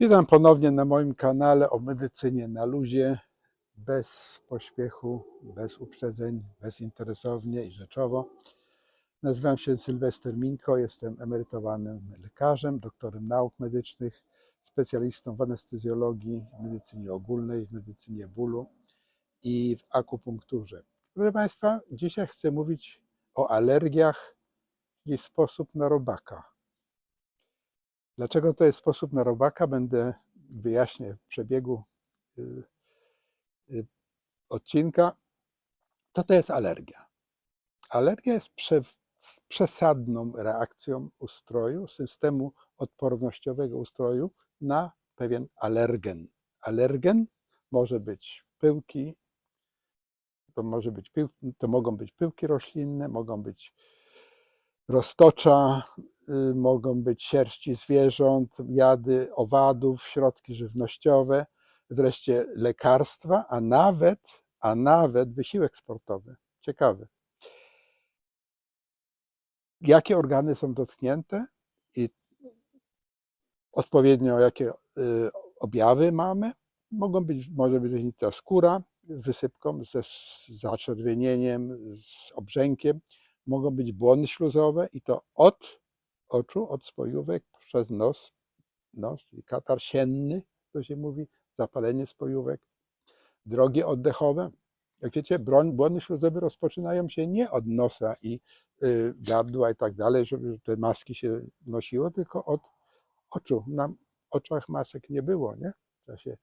Witam ponownie na moim kanale o medycynie na luzie, bez pośpiechu, bez uprzedzeń, bezinteresownie i rzeczowo. Nazywam się Sylwester Minko, jestem emerytowanym lekarzem, doktorem nauk medycznych, specjalistą w anestezjologii, medycynie ogólnej, w medycynie bólu i w akupunkturze. Proszę Państwa, dzisiaj chcę mówić o alergiach, czyli sposób na robaka. Dlaczego to jest sposób na robaka, będę wyjaśnię w przebiegu y, y, odcinka. Co to jest alergia? Alergia jest prze, przesadną reakcją ustroju, systemu odpornościowego ustroju na pewien alergen. Alergen może być pyłki, to, może być pył, to mogą być pyłki roślinne, mogą być roztocza, mogą być sierści zwierząt, jady owadów, środki żywnościowe, wreszcie lekarstwa, a nawet, a nawet wysiłek sportowy. Ciekawe. Jakie organy są dotknięte i odpowiednio jakie y, objawy mamy? Mogą być, może być różnica skóra z wysypką, ze zaczerwienieniem, z obrzękiem, mogą być błony śluzowe i to od oczu, od spojówek, przez nos, nos czyli katar sienny, to się mówi, zapalenie spojówek, drogi oddechowe. Jak wiecie, broń, błony śluzowe rozpoczynają się nie od nosa i y, gardła i tak dalej, żeby te maski się nosiło, tylko od oczu. Na oczach masek nie było, nie? W czasie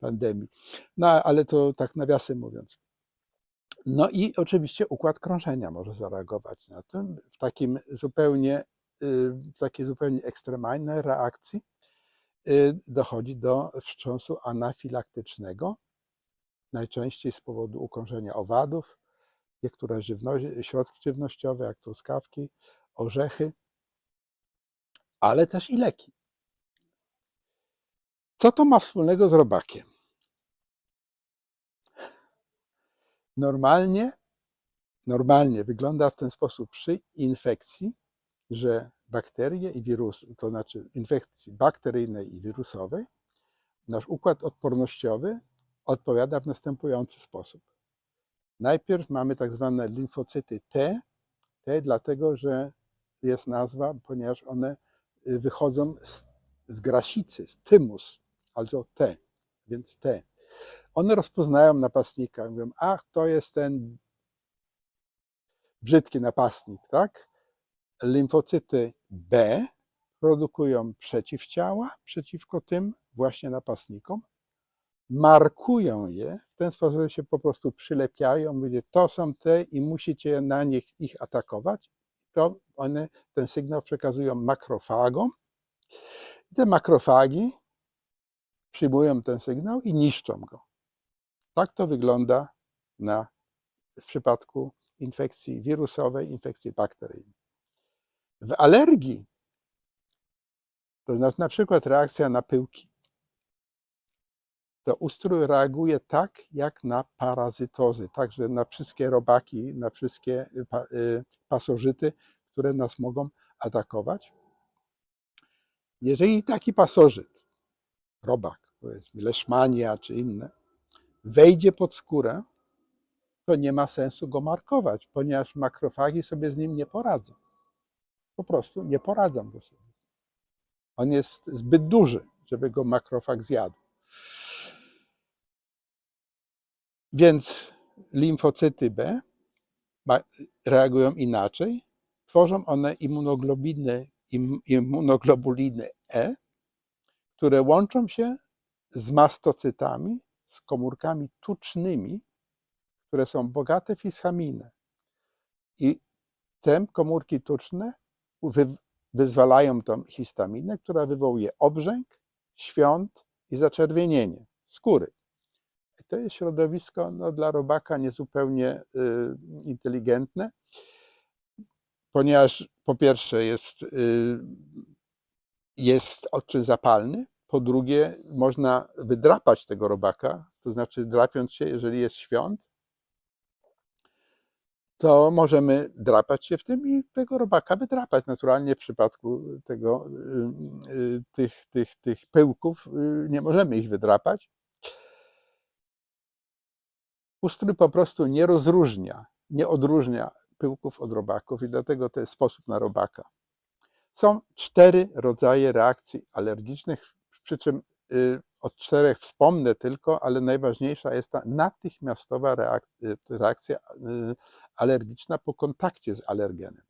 pandemii. No ale to tak nawiasem mówiąc. No i oczywiście układ krążenia może zareagować na to w takim zupełnie, w takiej zupełnie ekstremalnej reakcji y, dochodzi do wstrząsu anafilaktycznego, najczęściej z powodu ukąszenia owadów, niektóre żywności, środki żywnościowe, jak truskawki, orzechy, ale też i leki. Co to ma wspólnego z robakiem? Normalnie, normalnie wygląda w ten sposób przy infekcji, że bakterie i wirusy, to znaczy infekcji bakteryjnej i wirusowej, nasz układ odpornościowy odpowiada w następujący sposób. Najpierw mamy tak zwane limfocyty T, T dlatego, że jest nazwa, ponieważ one y, wychodzą z, z grasicy, z tymus, also T, więc T. One rozpoznają napastnika. Mówią, ach, to jest ten brzydki napastnik, tak? Limfocyty B produkują przeciwciała przeciwko tym właśnie napastnikom, markują je, w ten sposób się po prostu przylepiają, mówię, to są te i musicie na nich ich atakować. To one ten sygnał przekazują makrofagom. Te makrofagi przyjmują ten sygnał i niszczą go. Tak to wygląda na, w przypadku infekcji wirusowej, infekcji bakteryjnej. W alergii, to znaczy na przykład reakcja na pyłki, to ustrój reaguje tak jak na parazytozy, także na wszystkie robaki, na wszystkie y, y, pasożyty, które nas mogą atakować. Jeżeli taki pasożyt, robak, powiedzmy leishmania czy inne, wejdzie pod skórę, to nie ma sensu go markować, ponieważ makrofagi sobie z nim nie poradzą. Po prostu nie poradzą go sobie. On jest zbyt duży, żeby go makrofag zjadł. Więc limfocyty B reagują inaczej. Tworzą one immunoglobuliny, immunoglobuliny E, które łączą się z mastocytami, z komórkami tucznymi, które są bogate w histaminę. I te komórki tuczne wyzwalają tą histaminę, która wywołuje obrzęk, świąt i zaczerwienienie skóry. To jest środowisko no, dla robaka niezupełnie y, inteligentne, ponieważ po pierwsze jest, y, jest odczyn zapalny, po drugie, można wydrapać tego robaka, to znaczy drapiąc się, jeżeli jest świąt. To możemy drapać się w tym i tego robaka wydrapać. Naturalnie w przypadku tego, y, y, tych, tych, tych pyłków y, nie możemy ich wydrapać. Ustrój po prostu nie rozróżnia, nie odróżnia pyłków od robaków i dlatego to jest sposób na robaka. Są cztery rodzaje reakcji alergicznych, przy czym od czterech wspomnę tylko, ale najważniejsza jest ta natychmiastowa reak- reakcja y, alergiczna po kontakcie z alergenem.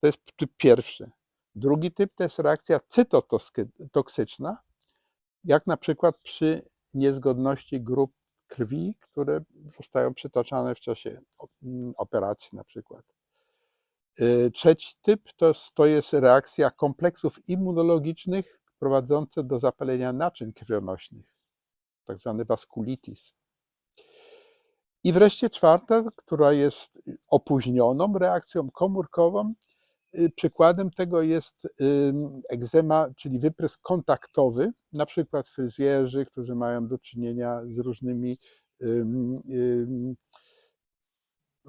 To jest typ pierwszy. Drugi typ to jest reakcja cytotoksyczna, jak na przykład przy niezgodności grup krwi, które zostają przytaczane w czasie mm, operacji na przykład. Y, Trzeci typ to, to jest reakcja kompleksów immunologicznych prowadzące do zapalenia naczyń krwionośnych, tak zwany vasculitis. I wreszcie czwarta, która jest opóźnioną reakcją komórkową. Y, Przykładem tego jest egzema, czyli wyprysk kontaktowy, na przykład fryzjerzy, którzy mają do czynienia z różnymi ym, ym,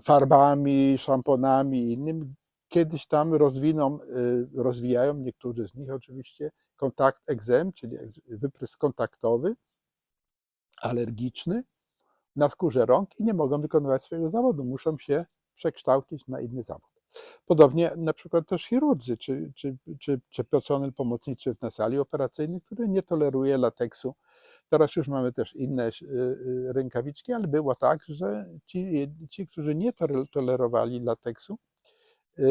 farbami, szamponami i innym. Kiedyś tam rozwiną, y, rozwijają, niektórzy z nich oczywiście, kontakt egzem, czyli wyprysk kontaktowy, alergiczny na skórze rąk i nie mogą wykonywać swojego zawodu. Muszą się przekształcić na inny zawód. Podobnie na przykład też chirurdzy, czy, czy, czy, czy personel pomocniczy na sali operacyjnej, który nie toleruje lateksu. Teraz już mamy też inne y, y, rękawiczki, ale było tak, że ci, ci którzy nie tole- tolerowali lateksu, y,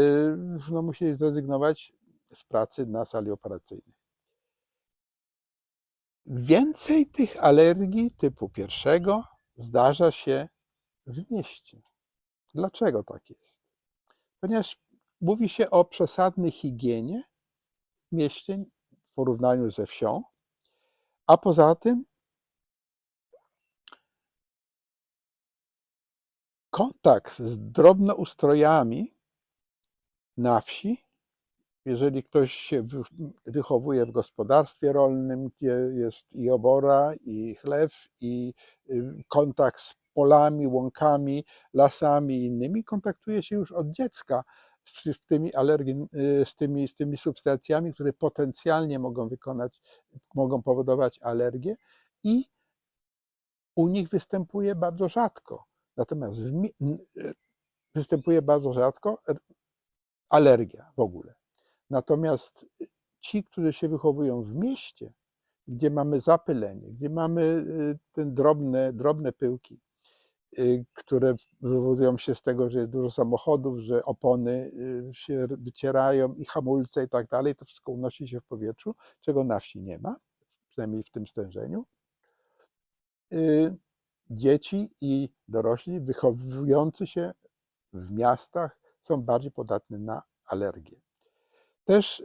no, musieli zrezygnować z pracy na sali operacyjnej. Więcej tych alergii typu pierwszego zdarza się w mieście. Dlaczego tak jest? Ponieważ mówi się o przesadnej higienie w mieście w porównaniu ze wsią, a poza tym kontakt z drobnoustrojami na wsi, jeżeli ktoś się wy- wychowuje w gospodarstwie rolnym, gdzie jest i obora, i chlew, i y, kontakt z polami, łąkami, lasami i innymi, kontaktuje się już od dziecka z, tymi y, z, tymi, z tymi substancjami, które potencjalnie mogą wykonać, mogą powodować alergię i u nich występuje bardzo rzadko. Natomiast w, y, występuje bardzo rzadko alergia w ogóle. Natomiast ci, którzy się wychowują w mieście, gdzie mamy zapylenie, gdzie mamy y, ten drobne, drobne pyłki, y, które wywołują się z tego, że jest dużo samochodów, że opony y, się wycierają i hamulce i tak dalej, to wszystko unosi się w powietrzu, czego na wsi nie ma, przynajmniej w tym stężeniu. Y, Dzieci i dorośli wychowujący się w miastach są bardziej podatne na alergie. Też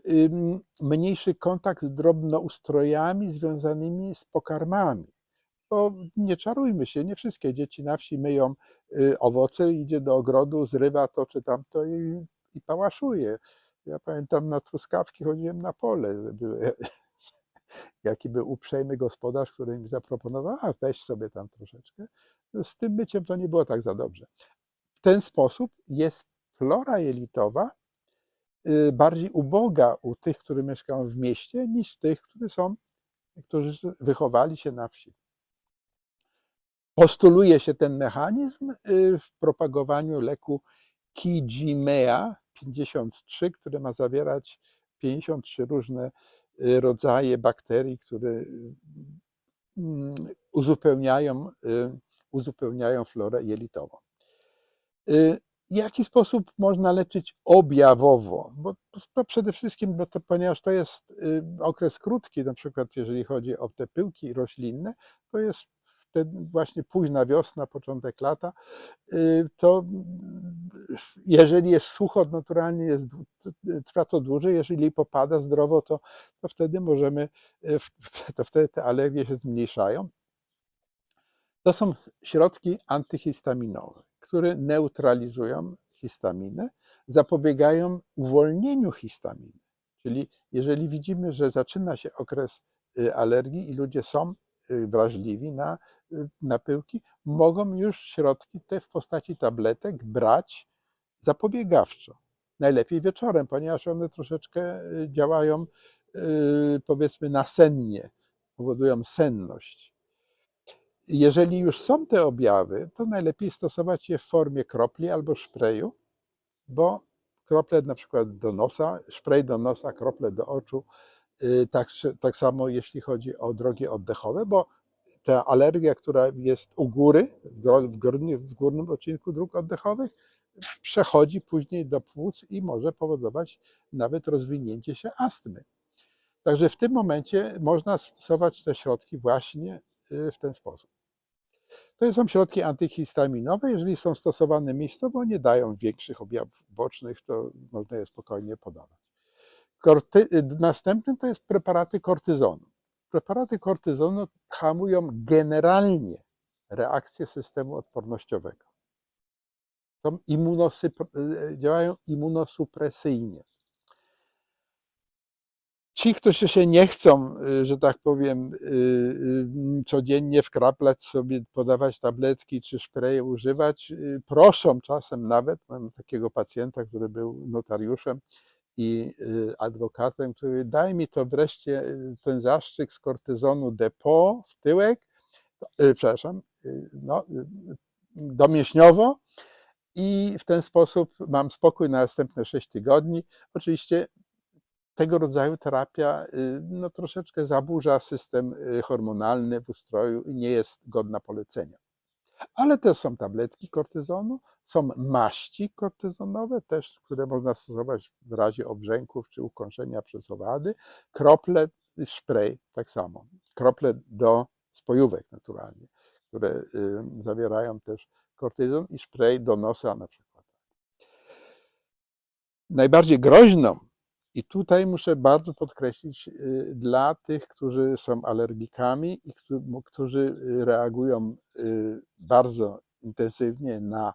mniejszy kontakt z drobnoustrojami związanymi z pokarmami. Bo nie czarujmy się, nie wszystkie dzieci na wsi myją y, owoce, idzie do ogrodu, zrywa to czy tamto i, i pałaszuje. Ja pamiętam na truskawki chodziłem na pole, żeby, jaki był uprzejmy gospodarz, który mi zaproponował, a weź sobie tam troszeczkę. Z tym myciem to nie było tak za dobrze. W ten sposób jest flora jelitowa bardziej uboga u tych, którzy mieszkają w mieście, niż tych, którzy są, którzy wychowali się na wsi. Postuluje się ten mechanizm y, w propagowaniu leku Kijimea 53, który ma zawierać 53 różne y, rodzaje bakterii, które y, mm, uzupełniają, y, uzupełniają florę jelitową. Y, W jaki sposób można leczyć objawowo? Bo to- to przede wszystkim, bo to, ponieważ to jest y, okres krótki, na przykład jeżeli chodzi o te pyłki roślinne, to jest wtedy właśnie późna wiosna, początek lata, y, to mm, jeżeli jest sucho, naturalnie jest, trwa to dłużej, jeżeli popada zdrowo, to, to wtedy możemy, y, to wtedy te alergie się zmniejszają. To są środki antyhistaminowe, które neutralizują histaminę, zapobiegają uwolnieniu histaminy. Czyli jeżeli widzimy, że zaczyna się okres y, alergii i ludzie są y, wrażliwi na, y, na pyłki, mogą już środki te w postaci tabletek brać zapobiegawczo. Najlepiej wieczorem, ponieważ one troszeczkę działają powiedzmy nasennie, powodują senność. Jeżeli już są te objawy, to najlepiej stosować je w formie kropli albo szpreju, bo krople na przykład do nosa, szprej do nosa, krople do oczu, y, tak, tak samo jeśli chodzi o drogi oddechowe, bo ta alergia, która jest u góry, w, w górnym odcinku dróg oddechowych, przechodzi później do płuc i może powodować nawet rozwinięcie się astmy. Także w tym momencie można stosować te środki właśnie y, w ten sposób. To są środki antyhistaminowe. Jeżeli są stosowane miejscowo, nie dają większych objawów bocznych, to można je spokojnie podawać. Korty, następnym to jest preparaty kortyzonu. Preparaty kortyzonu hamują generalnie reakcję systemu odpornościowego. Są immunosyp- y, działają immunosupresyjnie. Ci, którzy się nie chcą, y, że tak powiem, y, y, codziennie wkraplać sobie, podawać tabletki czy szpreje używać, proszą czasem nawet, mam takiego pacjenta, który był notariuszem i adwokatem, który daj mi to wreszcie ten zastrzyk z kortyzonu depo w tyłek, przepraszam, no, domięśniowo i w ten sposób mam spokój na następne 6 tygodni. Oczywiście tego rodzaju terapia y, no, troszeczkę zaburza system y, hormonalny w ustroju i nie jest godna polecenia. Ale też są tabletki kortyzonu, są maści kortyzonowe, też, które można stosować w razie obrzęków czy ukąszenia przez owady, krople, spray tak samo, krople do spojówek naturalnie, które y, zawierają też kortyzon i spray do nosa na przykład. Najbardziej groźną i tutaj muszę bardzo podkreślić y, dla tych, którzy są alergikami i którzy, którzy reagują y, bardzo intensywnie na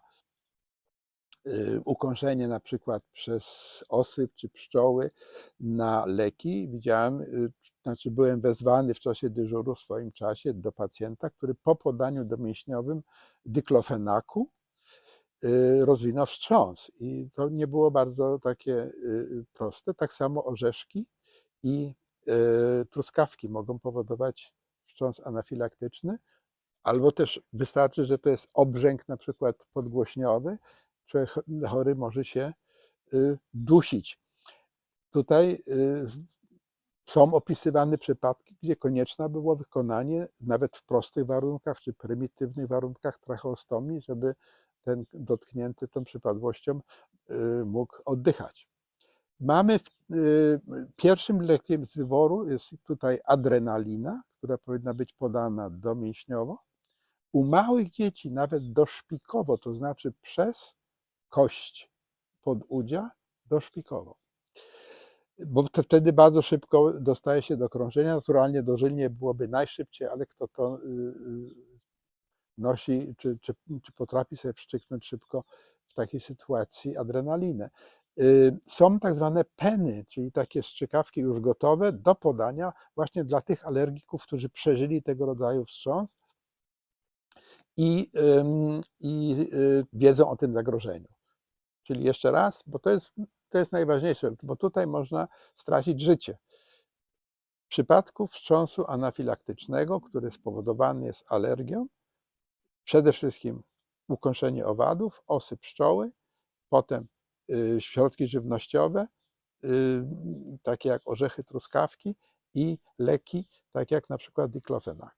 y, ukąszenie na przykład przez osyp czy pszczoły na leki. Widziałem, y, znaczy byłem wezwany w czasie dyżuru w swoim czasie do pacjenta, który po podaniu domięśniowym dyklofenaku y, rozwinął wstrząs i to nie było bardzo takie y, proste. Tak samo orzeszki i y, truskawki mogą powodować wstrząs anafilaktyczny, albo też wystarczy, że to jest obrzęk na przykład podgłośniowy, człowiek cho- chory może się y, dusić. Tutaj y, są opisywane przypadki, gdzie konieczne było wykonanie nawet w prostych warunkach czy prymitywnych warunkach tracheostomii, żeby ten dotknięty tą przypadłością y, mógł oddychać. Mamy w, y, pierwszym lekiem z wyboru jest tutaj adrenalina, która powinna być podana domięśniowo. U małych dzieci nawet doszpikowo, to znaczy przez kość podudzia doszpikowo. Bo wtedy bardzo szybko dostaje się do krążenia. Naturalnie dożylnie byłoby najszybciej, ale kto to y, nosi, czy, czy, czy potrafi sobie wszczyknąć szybko w takiej sytuacji adrenalinę. Y, Są tak zwane peny, czyli takie strzykawki już gotowe do podania właśnie dla tych alergików, którzy przeżyli tego rodzaju wstrząs i, i y, wiedzą o tym zagrożeniu. Czyli jeszcze raz, bo to jest, to jest najważniejsze, bo tutaj można stracić życie. W przypadku wstrząsu anafilaktycznego, który spowodowany jest alergią, przede wszystkim ukąszenie owadów, osy pszczoły, potem y, środki żywnościowe, y, takie jak orzechy truskawki i leki, takie jak na przykład diklofenak.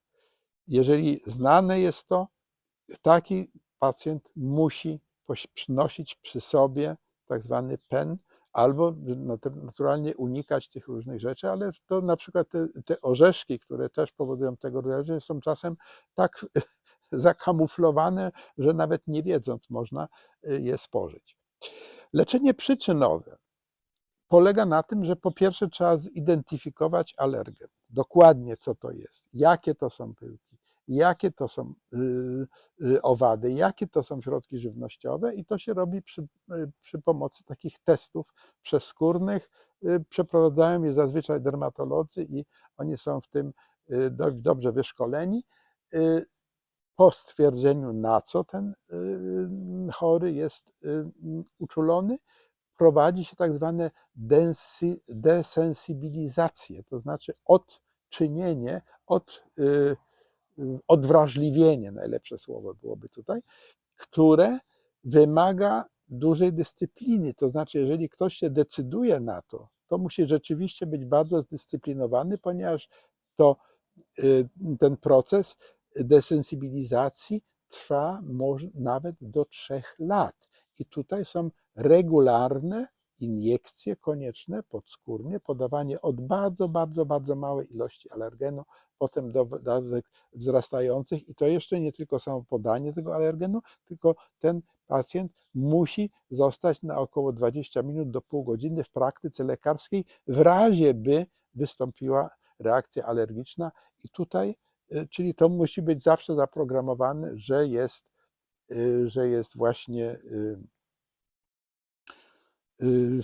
Jeżeli znane jest to, taki pacjent musi przynosić przy sobie tak zwany pen, albo nat- naturalnie unikać tych różnych rzeczy, ale to na przykład te, te orzeszki, które też powodują tego rodzaju są czasem tak zakamuflowane, że nawet nie wiedząc można y, je spożyć. Leczenie przyczynowe polega na tym, że po pierwsze trzeba zidentyfikować alergen, dokładnie co to jest, jakie to są pyłki, jakie to są y, y, owady, jakie to są środki żywnościowe i to się robi przy, przy pomocy takich testów przeskórnych. Przeprowadzają je zazwyczaj dermatolodzy i oni są w tym dobrze wyszkoleni. Y, Po stwierdzeniu, na co ten y, chory jest y, uczulony, prowadzi się tak zwane desensibilizację, to znaczy odczynienie, od, y, y, odwrażliwienie, najlepsze słowo byłoby tutaj, które wymaga dużej dyscypliny. To znaczy, jeżeli ktoś się decyduje na to, to musi rzeczywiście być bardzo zdyscyplinowany, ponieważ to, y, ten proces desensibilizacji trwa może nawet do trzech lat. I tutaj są regularne iniekcje konieczne podskórnie, podawanie od bardzo, bardzo, bardzo małej ilości alergenu, potem do dawek wzrastających i to jeszcze nie tylko samo podanie tego alergenu, tylko ten pacjent musi zostać na około 20 minut do pół godziny w praktyce lekarskiej, w razie by wystąpiła reakcja alergiczna i tutaj, czyli to musi być zawsze zaprogramowane, że jest, y, że jest właśnie y, y,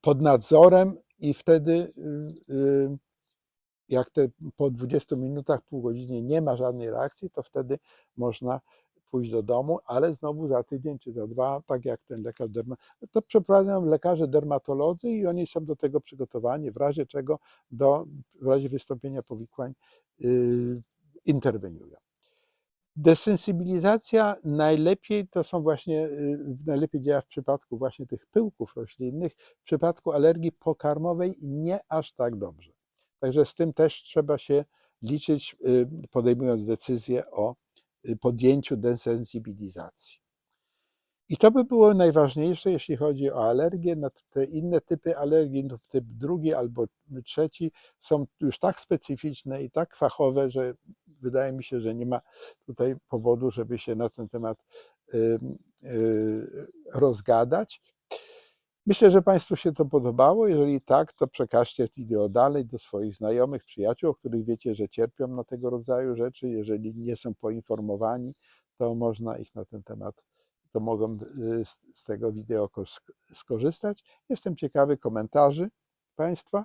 pod nadzorem i wtedy y, y, jak te po 20 minutach, pół godzinie nie ma żadnej reakcji, to wtedy można pójść do domu, ale znowu za tydzień czy za dwa, tak jak ten lekarz dermatolog, to przeprowadzają lekarze dermatolodzy i oni są do tego przygotowani, w razie czego do, w razie wystąpienia powikłań yy, interweniują. Desensybilizacja najlepiej to są właśnie, yy, najlepiej działa w przypadku właśnie tych pyłków roślinnych, w przypadku alergii pokarmowej nie aż tak dobrze. Także z tym też trzeba się liczyć, yy, podejmując decyzję o y, podjęciu desensybilizacji. I to by było najważniejsze, jeśli chodzi o alergię. Na te inne typy alergii, no, typ drugi albo trzeci, są już tak specyficzne i tak fachowe, że wydaje mi się, że nie ma tutaj powodu, żeby się na ten temat y, rozgadać. Myślę, że Państwu się to podobało. Jeżeli tak, to przekażcie wideo dalej do swoich znajomych, przyjaciół, o których wiecie, że cierpią na tego rodzaju rzeczy. Jeżeli nie są poinformowani, to można ich na ten temat, to mogą y, z, tego wideo skorzystać. Jestem ciekawy komentarzy Państwa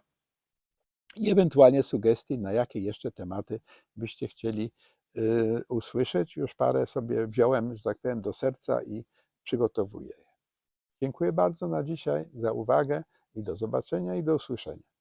i ewentualnie sugestii, na jakie jeszcze tematy byście chcieli y, usłyszeć. Już parę sobie wziąłem, że tak powiem, do serca i przygotowuję je. Dziękuję bardzo na dzisiaj za uwagę i do zobaczenia i do usłyszenia.